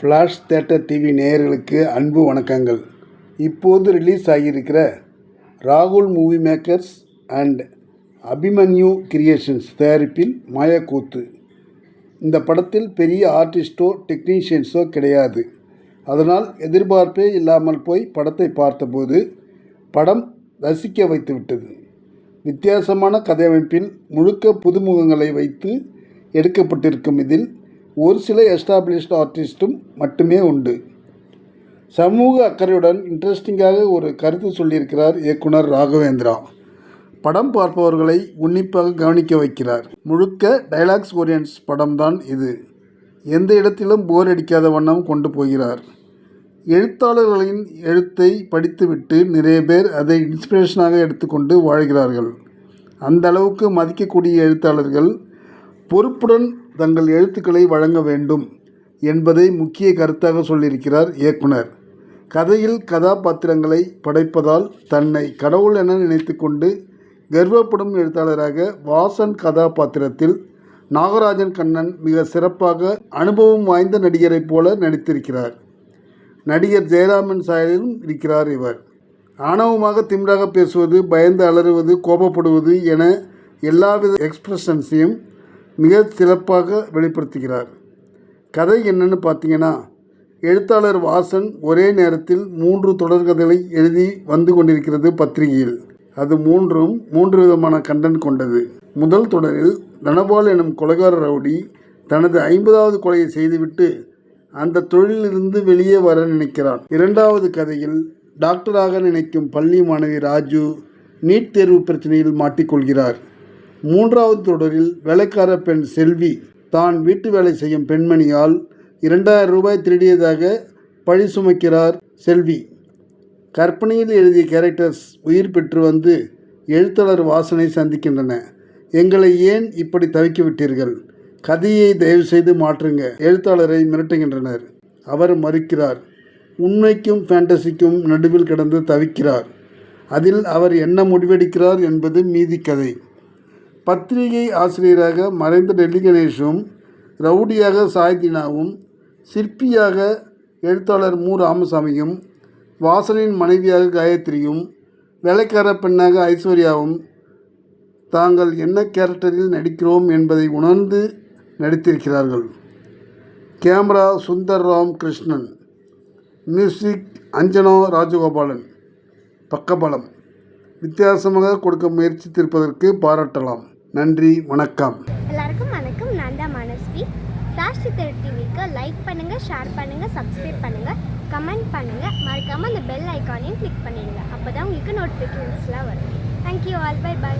Flash theatre TV நேயர்களுக்கு அன்பு வணக்கங்கள். இப்போது ரிலீஸ் ஆகியிருக்கிற ராகுல் movie makers and Abhimanyu creations தயாரிப்பில் மாயக்கூத்து. இந்த படத்தில் பெரிய ஆர்டிஸ்டோ டெக்னீஷியன்ஸோ கிடையாது. அதனால் எதிர்பார்ப்பே இல்லாமல் போய் படத்தை பார்த்தபோது படம் ரசிக்க வைத்து விட்டது. வித்தியாசமான கதையமைப்பில் முழுக்க புதுமுகங்களை வைத்து எடுக்கப்பட்டிருக்கும் இதில் ஒரு சில எஸ்டாப்ளிஷ்ட் ஆர்டிஸ்ட்டும் மட்டுமே உண்டு. சமூக அக்கறையுடன் இன்ட்ரெஸ்டிங்காக ஒரு கருத்து சொல்லியிருக்கிறார் இயக்குனர் ராகவேந்திரா. படம் பார்ப்பவர்களை உன்னிப்பாக கவனிக்க வைக்கிறார். முழுக்க டைலாக்ஸ் ஓரியன்ஸ் படம்தான் இது. எந்த இடத்திலும் போர் அடிக்காத வண்ணம் கொண்டு போகிறார். எழுத்தாளர்களின் எழுத்தை படித்துவிட்டு நிறைய பேர் அதை இன்ஸ்பிரேஷனாக எடுத்துக்கொண்டு வாழ்கிறார்கள். அந்த அளவுக்கு மதிக்கக்கூடிய எழுத்தாளர்கள் பொறுப்புடன் தங்கள் எழுத்துக்களை வழங்க வேண்டும் என்பதை முக்கிய கருத்தாக சொல்லியிருக்கிறார் இயக்குனர். கதையில் கதாபாத்திரங்களை படைப்பதால் தன்னை கடவுள் என நினைத்து கொண்டு கர்வப்படும் எழுத்தாளராக வாசன் கதாபாத்திரத்தில் நாகராஜன் கண்ணன் மிக சிறப்பாக அனுபவம் வாய்ந்த நடிகரைப் போல நடித்திருக்கிறார். நடிகர் ஜெயராமன் சாயலிலும் இருக்கிறார் இவர். ஆணவமாக திமிராக பேசுவது பயந்து அலறுவது கோபப்படுவது என எல்லாவித எக்ஸ்பிரஷன்ஸையும் மிக சிறப்பாக வெளிப்படுத்துகிறார். கதை என்னன்னு பார்த்தீங்கன்னா எழுத்தாளர் வாசன் ஒரே நேரத்தில் மூன்று தொடர்கதைகளை எழுதி வந்து கொண்டிருக்கிறது பத்திரிகையில். அது மூன்றும் மூன்று விதமான கண்டன் கொண்டது. முதல் தொடரில் தனபால் எனும் கொலைகார ரவுடி தனது ஐம்பதாவது கொலையை செய்துவிட்டு அந்த தொழிலிருந்து வெளியே வர நினைக்கிறான். இரண்டாவது கதையில் டாக்டராக நினைக்கும் பள்ளி மாணவி ராஜு நீட் தேர்வு பிரச்சனையில் மாட்டிக்கொள்கிறார். மூன்றாவது தொடரில் வேலைக்கார பெண் செல்வி தான் வீட்டு வேலை செய்யும் பெண்மணியால் இரண்டாயிரம் ரூபாய் திருடியதாக பழி சுமக்கிறார் செல்வி. கற்பனையில் எழுதிய கேரக்டர்ஸ் உயிர் பெற்று வந்து எழுத்தாளர் வாசனை சந்திக்கின்றன. எங்களை ஏன் இப்படி தவிக்க விட்டீர்கள் கதையை தயவு செய்து மாற்றுங்க. எழுத்தாளரை மிரட்டுகின்றனர். அவர் மறுக்கிறார். உண்மைக்கும் ஃபேண்டசிக்கும் நடுவில் கிடந்து தவிக்கிறார். அதில் அவர் என்ன முடிவெடுக்கிறார் என்பது மீதி கதை. பத்திரிகை ஆசிரியராக மறைந்த டெல்லி கணேஷும் ரவுடியாக சாய்தினாவும் சிற்பியாக எழுத்தாளர் மு. ராமசாமியும் வாசனின் மனைவியாக காயத்ரியும் வேலைக்கார பெண்ணாக ஐஸ்வர்யாவும் தாங்கள் என்ன கேரக்டரில் நடிக்கிறோம் என்பதை உணர்ந்து நடித்திருக்கிறார்கள். கேமரா சுந்தர் ராம் கிருஷ்ணன். மியூசிக் அஞ்சனா ராஜகோபாலன். பக்கபலம். வித்தியாசமாக கொடுக்க முயற்சித்திருப்பதற்கு பாராட்டலாம். நன்றி வணக்கம். எல்லாருக்கும் வணக்கம். நான் தான் மனஸ்வி. ஃப்ளாஷ் சித்தர் டிவிக்கு லைக் பண்ணுங்கள் ஷேர் பண்ணுங்கள் சப்ஸ்கிரைப் பண்ணுங்கள் கமெண்ட் பண்ணுங்கள் மறக்காமல் அந்த பெல் ஐக்கானையும் கிளிக் பண்ணிடுங்க. அப்போ தான் உங்களுக்கு நோட்டிஃபிகேஷன்ஸ்லாம் வரும். Thank you all by by